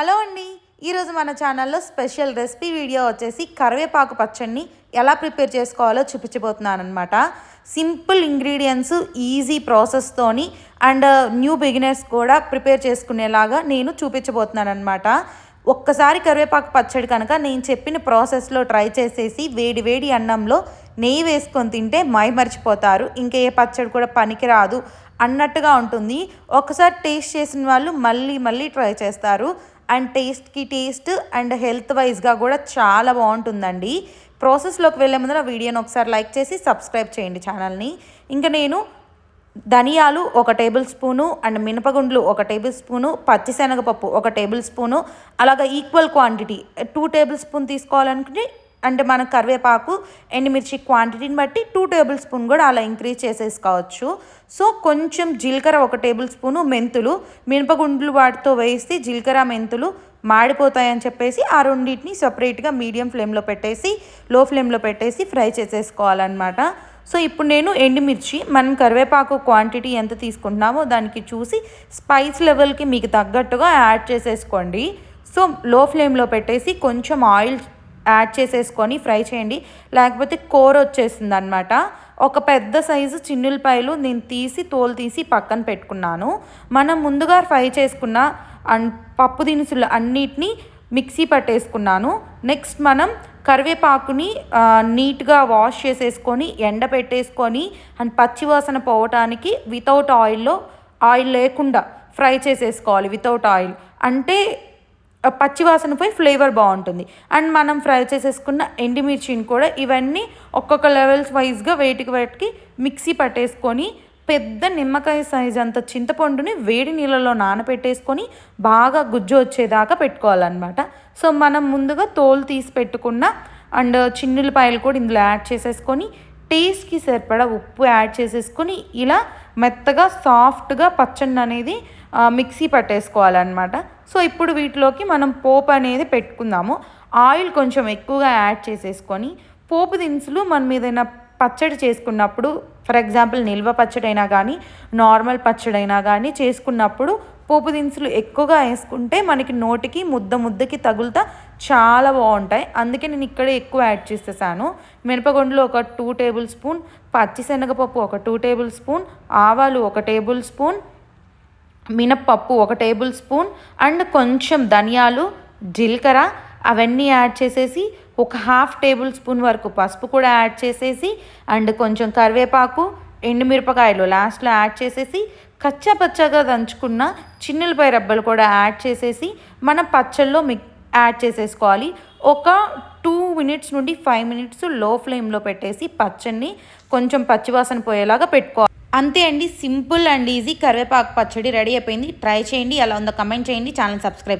Hello అండి. ఈరోజు మన ఛానల్లో స్పెషల్ రెసిపీ వీడియో వచ్చేసి కరివేపాకు పచ్చడిని ఎలా ప్రిపేర్ చేసుకోవాలో చూపించబోతున్నాను అనమాట సింపుల్ ఇంగ్రీడియంట్స్ ఈజీ ప్రాసెస్తోని అండ్ న్యూ బిగినర్స్ కూడా ప్రిపేర్ చేసుకునేలాగా నేను చూపించబోతున్నాను అనమాట ఒక్కసారి కరివేపాకు పచ్చడి కనుక నేను చెప్పిన ప్రాసెస్లో ట్రై చేసేసి వేడి వేడి అన్నంలో నెయ్యి వేసుకొని తింటే మై మర్చిపోతారు ఇంకా ఏ పచ్చడి కూడా పనికిరాదు అన్నట్టుగా ఉంటుంది. ఒకసారి టేస్ట్ చేసిన వాళ్ళు మళ్ళీ మళ్ళీ ట్రై చేస్తారు. అండ్ టేస్ట్కి టేస్ట్ అండ్ హెల్త్ వైజ్గా కూడా చాలా బాగుంటుందండి. ప్రాసెస్లోకి వెళ్ళే ముందర వీడియోని ఒకసారి లైక్ చేసి సబ్స్క్రైబ్ చేయండి ఛానల్ని. ఇంకా నేను ధనియాలు ఒక టేబుల్ స్పూను అండ్ మినపగుండ్లు ఒక టేబుల్ స్పూను పచ్చిశనగపప్పు ఒక టేబుల్ స్పూను అలాగా equal quantity. Two tablespoon తీసుకోవాలనుకుంటే అంటే మన కరివేపాకు ఎండుమిర్చి క్వాంటిటీని బట్టి టూ టేబుల్ స్పూన్ కూడా అలా ఇంక్రీజ్ చేసేసుకోవచ్చు. సో కొంచెం జీలకర్ర ఒక టేబుల్ స్పూను మెంతులు మినపగుండ్లు వాటితో వేసి జీలకర్ర మెంతులు మాడిపోతాయని చెప్పేసి ఆ రెండింటిని సపరేట్గా మీడియం ఫ్లేమ్లో పెట్టేసి లో ఫ్లేమ్లో పెట్టేసి ఫ్రై చేసేసుకోవాలన్నమాట. సో ఇప్పుడు నేను ఎండుమిర్చి మనం కరివేపాకు క్వాంటిటీ ఎంత తీసుకుంటున్నామో దానికి చూసి స్పైస్ లెవెల్కి మీకు తగ్గట్టుగా యాడ్ చేసేసుకోండి. సో లో ఫ్లేమ్లో పెట్టేసి కొంచెం ఆయిల్ యాడ్ చేసేసుకొని ఫ్రై చేయండి. లేకపోతే కూర వచ్చేస్తుంది అనమాట ఒక పెద్ద సైజు చిన్నులపాయలు నేను తీసి తోలు తీసి పక్కన పెట్టుకున్నాను. మనం ముందుగా ఫ్రై చేసుకున్న అండ్ పప్పు దినుసులు అన్నిటినీ మిక్సీ పట్టేసుకున్నాను. నెక్స్ట్ మనం కరివేపాకుని నీట్గా వాష్ చేసేసుకొని ఎండ పెట్టేసుకొని అండ్ పచ్చివాసన పోవటానికి వితౌట్ ఆయిల్లో ఆయిల్ లేకుండా ఫ్రై చేసేసుకోవాలి వితౌట్ ఆయిల్. అంటే పచ్చివాసన పోయి ఫ్లేవర్ బాగుంటుంది. అండ్ మనం ఫ్రై చేసేసుకున్న ఎండిమిర్చిని కూడా ఇవన్నీ ఒక్కొక్క లెవెల్స్ వైజ్గా వేటికి వేటికి మిక్సీ పట్టేసుకొని పెద్ద నిమ్మకాయ సైజ్ అంత చింతపండుని వేడి నీళ్ళలో నానబెట్టేసుకొని బాగా గుజ్జు వచ్చేదాకా పెట్టుకోవాలన్నమాట. సో మనం ముందుగా తోలు తీసి పెట్టుకున్న అండ్ చిన్నులపాయలు కూడా ఇందులో యాడ్ చేసేసుకొని టేస్ట్కి సరిపడా ఉప్పు యాడ్ చేసేసుకొని ఇలా మెత్తగా సాఫ్ట్గా పచ్చడి అనేది మిక్సీ పట్టేసుకోవాలన్నమాట. సో ఇప్పుడు వీటిలోకి మనం పోపు అనేది పెట్టుకుందాము. ఆయిల్ కొంచెం ఎక్కువగా యాడ్ చేసేసుకొని పోపు దినుసులు మనం ఏదైనా పచ్చడి చేసుకున్నప్పుడు ఫర్ ఎగ్జాంపుల్ నిల్వ పచ్చడైనా కానీ నార్మల్ పచ్చడైనా కానీ చేసుకున్నప్పుడు పోపు దినుసులు ఎక్కువగా వేసుకుంటే మనకి నోటికి ముద్ద ముద్దకి తగులుతా చాలా బాగుంటాయి. అందుకే నేను ఇక్కడే ఎక్కువ యాడ్ చేసేసాను. మినపగుండ్లు ఒక టూ టేబుల్ స్పూన్ పచ్చిశనగపప్పు ఒక టూ టేబుల్ స్పూన్ ఆవాలు ఒక టేబుల్ స్పూన్ మినప్పప్పు ఒక టేబుల్ స్పూన్ అండ్ కొంచెం ధనియాలు జీలకర్ర అవన్నీ యాడ్ చేసేసి ఒక హాఫ్ టేబుల్ స్పూన్ వరకు పసుపు కూడా యాడ్ చేసేసి అండ్ కొంచెం కరివేపాకు ఎండుమిరపకాయలు లాస్ట్లో యాడ్ చేసేసి కచ్చాపచ్చగా దంచుకున్న చిన్నులపై రబ్బలు కూడా యాడ్ చేసేసి మనం పచ్చళ్ళలో మిక్ యాడ్ చేసేసుకోవాలి. ఒక టూ మినిట్స్ నుండి ఫైవ్ మినిట్స్లో ఫ్లేమ్లో పెట్టేసి పచ్చడిని కొంచెం పచ్చివాసన పోయేలాగా పెట్టుకోవాలి అంతే అండి సింపుల్ అండ్ ఈజీ కరివేపాకు పచ్చడి రెడీ అయిపోయింది. ట్రై చేయండి అలా ఉందో కమెంట్ చేయండి. Channel subscribe